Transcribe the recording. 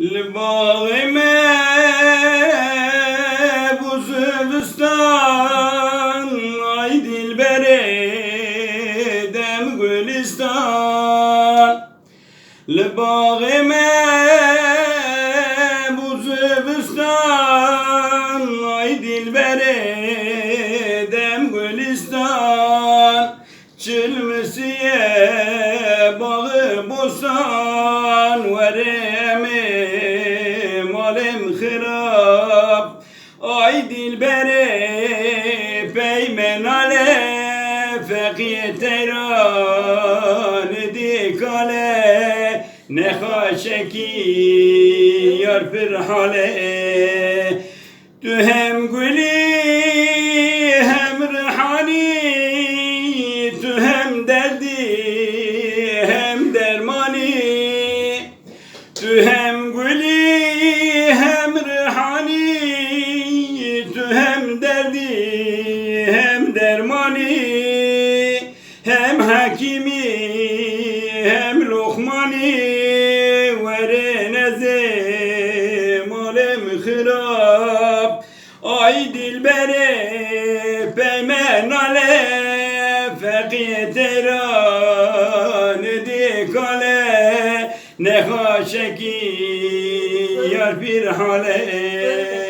Libağı bu Zürdistan Ay dilberi dem Gülistan. Libağı bu Zürdistan Ay dilberi dem Gülistan. Çilmesiye bağı bozan verir hırap ay dilbere peymen ale fekiye teyran dikale ne haşeki yar bir hale. Tu hem gülü hem rihani tu hem derdi hem dermani. Tu hem derdi hem dermani hem hakimi hem lokmani. Vere nezem alem hırap ay dilbere peymen ale. Fekiye teran dikale ne haşeki yar bir hale